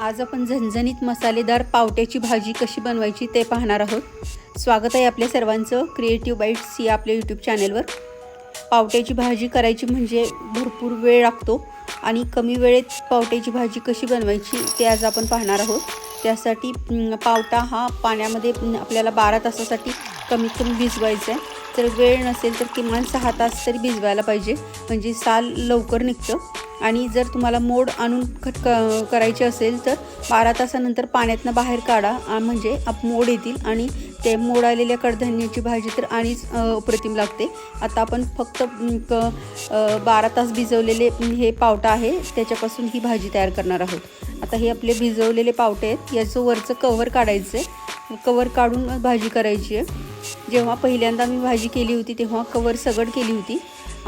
आज आपण झणझणीत मसालेदार पावट्याची भाजी कशी बनवायची ते पाहणार आहोत. स्वागत आहे आपल्या सर्वांचं क्रिएटिव्ह बाईट्स या आपल्या यूट्यूब चॅनेलवर पावट्याची भाजी करायची म्हणजे भरपूर वेळ लागतो आणि कमी वेळेत पावट्याची भाजी कशी बनवायची ते आज आपण पाहणार आहोत. त्यासाठी पावटा हा पाण्यामध्ये आपल्याला बारा तासासाठी कमीत कमी भिजवायचा आहे. जर वेळ नसेल तर किमान सहा तास तरी भिजवायला पाहिजे. म्हणजे साल लवकर निघतं. आणि जर तुम्हाला मोड आणून खट क करायचे असेल तर बारा तासानंतर पाण्यातनं बाहेर काढा. म्हणजे आप मोड येतील. आणि ते मोड आलेल्या कडधान्याची भाजी तर आणिच अप्रतिम लागते. आता आपण फक्त क बारा तास भिजवलेले हे पावटा आहे. त्याच्यापासून ही भाजी तयार करणार आहोत. आता हे आपले भिजवलेले पावटे आहेत. याचं वरचं कवर काढायचं आहे कवर काढून भाजी करायची आहे. जेव्हा पहिल्यांदा मी भाजी केली होती तेव्हा कवर सगड केली होती.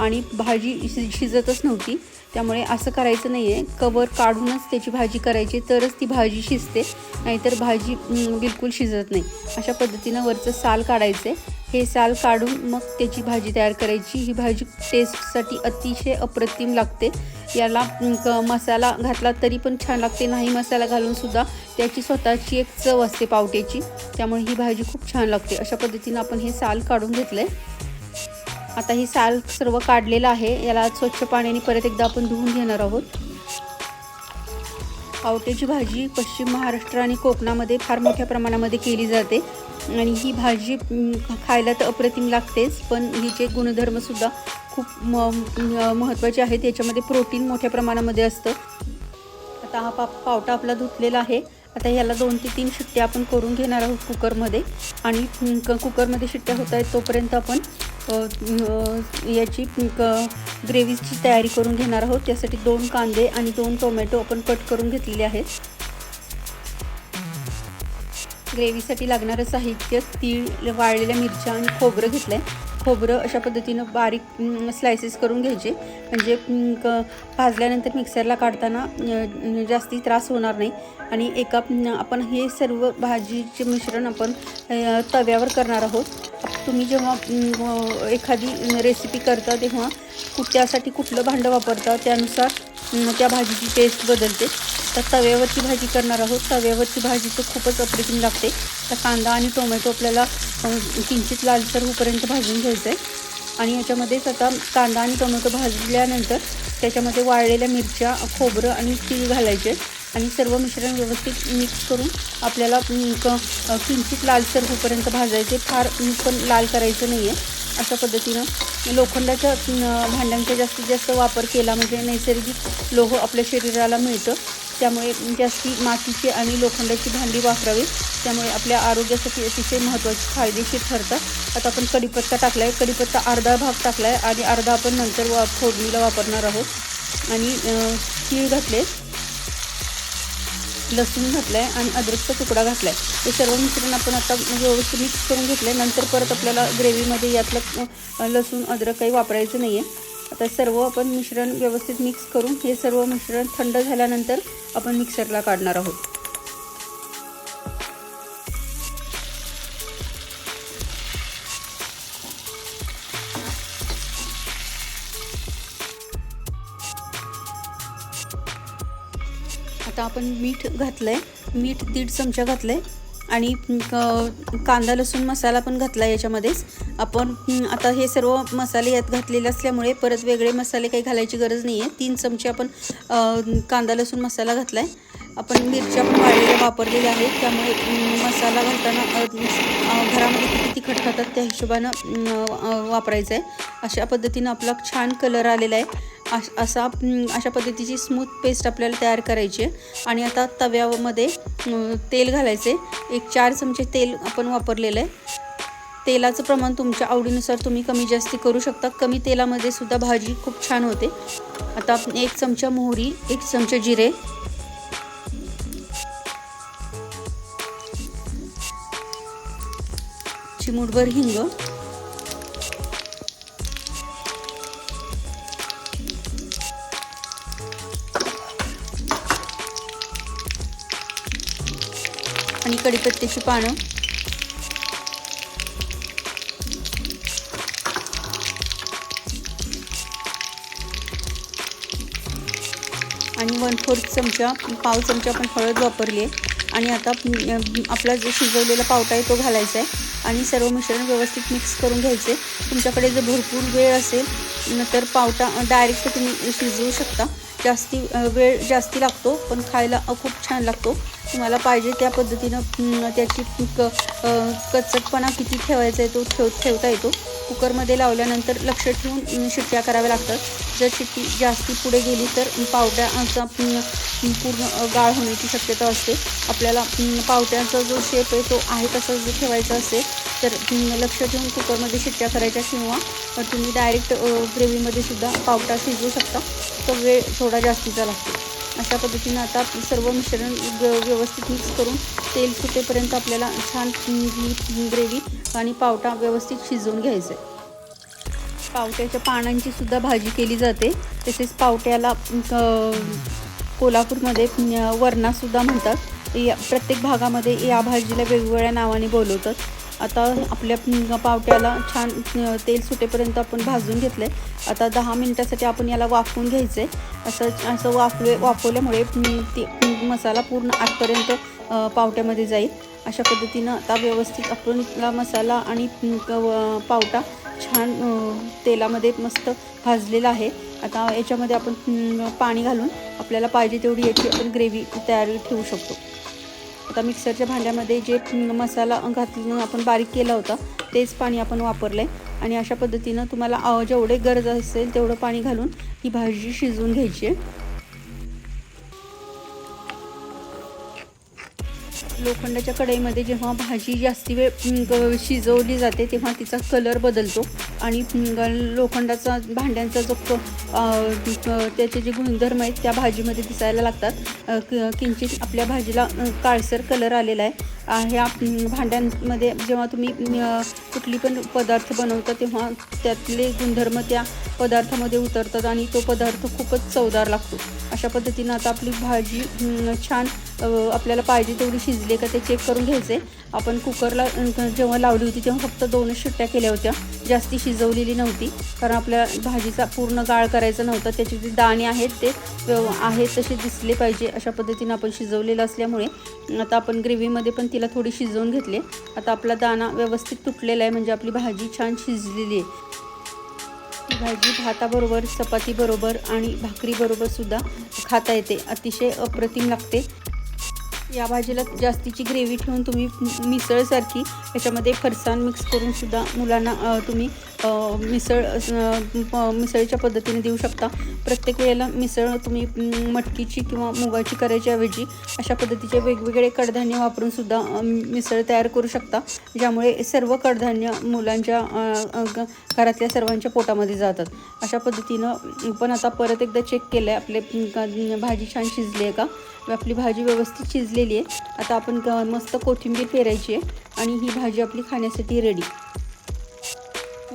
आणि भाजी शि शिजतच नव्हती. त्यामुळे असं करायचं नाही आहे कवर काढूनच त्याची भाजी करायची तरच ती भाजी शिजते. नाहीतर भाजी बिलकुल शिजत नाही. अशा पद्धतीनं वरचं साल काढायचं हे साल काढून मग त्याची भाजी तयार करायची. ही भाजी टेस्टसाठी अतिशय अप्रतिम लागते. याला क- मसाला घातला तरी पण छान लागते. नाही मसाला घालूनसुद्धा त्याची स्वतःची एक चव असते पावट्याची. त्यामुळे ही भाजी खूप छान लागते. अशा पद्धतीनं आपण हे साल काढून घेतलं आहे आता ही साल सर्व काढलेलं आहे. याला स्वच्छ पाण्याने परत एकदा आपण धुवून घेणार आहोत. पावट्याची भाजी पश्चिम महाराष्ट्र आणि कोकणामध्ये फार मोठ्या प्रमाणामध्ये केली जाते. आणि ही भाजी खायला तर अप्रतिम लागतेच पण हिचे गुणधर्मसुद्धा खूप म महत्त्वाचे आहेत. याच्यामध्ये प्रोटीन मोठ्या प्रमाणामध्ये असतं. आता हा पा पावटा आपला धुतलेला आहे. आता ह्याला दोन ते तीन शिट्ट्या आपण करून घेणार आहोत कुकरमध्ये. आणि क- कुकरमध्ये शिट्ट्या होत आहेत तोपर्यंत आपण याची क याची ग्रेव्हीची तयारी करून घेणार आहोत. त्यासाठी दोन कांदे आणि दोन टोमॅटो आपण कट करून घेतलेले आहेत. ग्रेव्हीसाठी लागणारं साहित्य तीळ वाळलेल्या मिरच्या आणि खोबरं घेतलं आहे खोबरं अशा पद्धतीनं बारीक स्लायसेस करून घ्यायचे. म्हणजे क भाजल्यानंतर मिक्सरला काढताना जास्ती त्रास होणार नाही. आणि एका आपण हे सर्व भाजीचे मिश्रण आपण तव्यावर करणार आहोत. तुम्ही जेव्हा एखादी रेसिपी करता तेव्हा त्यासाठी कुठलं भांडं वापरता त्यानुसार त्या भाजीची टेस्ट बदलते. तर तव्यावरची भाजी करणार आहोत. तव्यावरची भाजी तर खूपच अप्रतिम लागते. तर कांदा आणि टोमॅटो आपल्याला किंचित लालसर होईपर्यंत भाजून घ्यायचं आहे आणि याच्यामध्येच आता कांदा आणि टोमॅटो भाजल्यानंतर त्याच्यामध्ये वाळलेल्या मिरच्या खोबरं आणि तीळ घालायचे. आणि सर्व मिश्रण व्यवस्थित मिक्स करून आपल्याला क- किंचित लालसर होईपर्यंत भाजायचे. फार पण लाल करायचं नाही आहे अशा पद्धतीनं. लोखंडाच्या भांड्यांचा जास्तीत जास्त वापर केला म्हणजे नैसर्गिक लोह आपल्या शरीराला मिळतं. त्यामुळे जास्ती मातीची आणि लोखंडाची भांडी वापरावी. त्यामुळे आपल्या आरोग्यासाठी अतिशय महत्त्वाचे फायदेशीर ठरतात. आता आपण कढीपत्ता टाकला आहे कढीपत्ता अर्धा भाग टाकला आहे आणि अर्धा आपण नंतर वा फोडणीला वापरणार आहोत. आणि तीळ घातले लसूण घातलं आहे आणि अद्रकचा तुकडा घातला आहे हे सर्व मिश्रण आपण आता म्हणजे व्यवस्थित मिक्स करून घेतलं आहे नंतर परत आपल्याला ग्रेव्हीमध्ये यातलं लसूण अद्रक काही वापरायचं नाही आहे आता सर्व आपण मिश्रण व्यवस्थित मिक्स करून हे सर्व मिश्रण थंड झाल्यानंतर आपण मिक्सरला काढणार आहोत. आता आपण मीठ घातलं आहे मीठ दीड चमचा घातलं आहे आणि कांदा लसूण मसाला पण घातला आहे याच्यामध्येच. आपण आता हे सर्व मसाले यात घातलेले असल्यामुळे परत वेगळे मसाले काही घालायची गरज नाही आहे तीन चमचे आपण कांदा लसूण मसाला घातला आहे आपण मिरच्या पण वाळलेल्या वापरलेल्या आहेत. त्यामुळे मसाला घालताना घरामध्ये किती तिखट खातात त्या हिशोबानं वापरायचं आहे अशा पद्धतीनं आपला छान कलर आलेला आहे. अश असा अशा पद्धतीची स्मूथ पेस्ट आपल्याला तयार करायची आहे. आणि आता तव्यामध्ये तेल घालायचे एक चार चमचे तेल आपण वापरलेलं आहे. तेलाचं प्रमाण तुमच्या आवडीनुसार तुम्ही कमी जास्ती करू शकता. कमी तेलामध्ये सुद्धा भाजी खूप छान होते. आता आपण एक चमचा मोहरी एक चमचा जिरे. चिमूटभर हिंग. आणि कढीपत्त्याची पानं. आणि वन फोर्थ चमचा पाव चमचा आपण हळद वापरली आहे. आणि आता आपला जो शिजवलेला पावटा आहे तो घालायचा आहे. आणि सर्व मिश्रण व्यवस्थित मिक्स करून घ्यायचे. तुमच्याकडे जर भरपूर वेळ असेल नंतर पावटा डायरेक्ट तुम्ही शिजवू शकता. जास्ती वेळ जास्ती लागतो पण खायला खूप छान लागतो. तुम्हाला पाहिजे त्या पद्धतीनं त्याची क कचकपणा किती ठेवायचा आहे तो ठेव ठेवता येतो. कुकरमध्ये लावल्यानंतर लक्ष ठेवून शिट्ट्या कराव्या लागतात. जर शिट्टी जास्ती पुढे गेली तर पावट्याचा पूर्ण गाळ होण्याची शक्यता असते. आपल्याला पावट्यांचा पावट्याचा जो शेप आहे तो आहे तसा जो ठेवायचा असेल तर लक्ष ठेवून कुकरमध्ये शिट्ट्या करायच्या किंवा तुम्ही डायरेक्ट ग्रेव्हीमध्ये सुद्धा पावटा शिजवू शकता. तो वेळ थोडा जास्तीचा लागतो. अशा पद्धतीनं आता सर्व मिश्रण व्यवस्थित मिक्स करून तेल सुटेपर्यंत आपल्याला छान ग्रेव्ही आणि पावटा व्यवस्थित शिजवून घ्यायचं आहे पावट्याच्या पानांची सुद्धा भाजी केली जाते. तसेच पावट्याला कोल्हापूरमध्ये वरणासुद्धा म्हणतात. या प्रत्येक भागामध्ये या भाजीला वेगवेगळ्या नावाने बोलवतात. आता आपल्या पावट्याला छान तेल सुटेपर्यंत आपण भाजून घेतलं आहे आता दहा मिनटासाठी आपण याला वाफवून घ्यायचं आहे असं असं वाफले वाफवल्यामुळे अं, ते मसाला पूर्ण आठपर्यंत पावट्यामध्ये जाईल. अशा पद्धतीनं आता व्यवस्थित आपण मसाला आणि पावटा छान तेलामध्ये मस्त भाजलेला आहे. आता याच्यामध्ये आपण पाणी घालून आपल्याला पाहिजे तेवढी याची आपण ग्रेव्ही तयार ठेवू शकतो. आता मिक्सरच्या भांड्यामध्ये जे मसाला घातलं आपण बारीक केला होता तेच पाणी आपण वापरलं आहे आणि अशा पद्धतीनं तुम्हाला जेवढे गरज असेल तेवढं पाणी घालून ही भाजी शिजवून घ्यायची आहे. लोखंडाच्या कढईमध्ये जेव्हा भाजी जास्ती वेळ ग- शिजवली जाते तेव्हा तिचा कलर बदलतो आणि लोखंडाचा भांड्यांचा जो त्याचे जे गुणधर्म आहेत त्या भाजीमध्ये दिसायला लागतात. किंचित आपल्या भाजीला काळसर कलर आलेला आहे. ह्या भांड्यांमध्ये जेव्हा तुम्ही कुठली पण पदार्थ बनवता तेव्हा त्यातले गुणधर्म त्या पदार्थामध्ये उतरतात आणि तो पदार्थ खूपच चवदार लागतो. अशा पद्धतीनं आता आपली भाजी छान आपल्याला पाहिजे तेवढी शिजली का ते चेक करून घ्यायचे. आपण कुकरला जेव्हा लावली होती तेव्हा फक्त दोनच शिट्ट्या केल्या होत्या. जास्ती शिजवलेली नव्हती कारण आपल्या भाजीचा पूर्ण गाळ करायचा नव्हता. त्याचे जे दाणे आहेत ते व्यव- आहेत तसे दिसले पाहिजे. अशा पद्धतीनं आपण शिजवलेलं असल्यामुळे आता आपण ग्रेव्हीमध्ये पण तिला थोडी शिजवून घेतली आता आपला दाणा व्यवस्थित तुटलेला आहे म्हणजे आपली भाजी छान शिजलेली आहे. भाजी भाताबरोबर चपातीबरोबर आणि भाकरीबरोबर सुद्धा खाता येते. अतिशय अप्रतिम लागते. या भाजीला जास्तीची ग्रेव्ही ठेवून तुम्ही मिसळसारखी याच्यामध्ये फरसाण मिक्स करून सुद्धा मुलांना तुम्ही मिसळ प- मिसळीच्या पद्धतीने देऊ शकता. प्रत्येक वेळेला मिसळ तुम्ही मटकीची किंवा मुगाची करायच्या ऐवजी अशा पद्धतीचे वेगवेगळे कडधान्य वापरून सुद्धा मिसळ तयार करू शकता. ज्यामुळे सर्व कडधान्य मुलांच्या घरातल्या सर्वांच्या पोटामध्ये जातात. अशा पद्धतीनं पण आता परत एकदा चेक केलं आहे आपले भाजी छान शिजली आहे का? आपली भाजी व्यवस्थित शिजलेली आहे. आता आपण मस्त कोथिंबीर पेरायची आहे आणि ही भाजी आपली खाण्यासाठी रेडी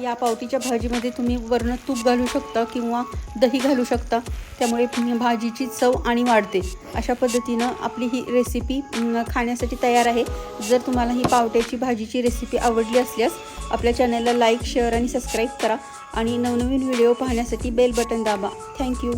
या पावटीच्या भाजीमध्ये तुम्ही वरण तूप घालू शकता किंवा दही घालू शकता. त्यामुळे भाजीची चव आणि वाढते. अशा पद्धतीनं आपली ही रेसिपी खाण्यासाठी तयार आहे. जर तुम्हाला ही पावट्याची भाजीची रेसिपी आवडली असल्यास आपल्या चॅनलला लाईक शेअर आणि सबस्क्राईब करा. आणि नवनवीन व्हिडिओ पाहण्यासाठी बेल बटन दाबा. थँक्यू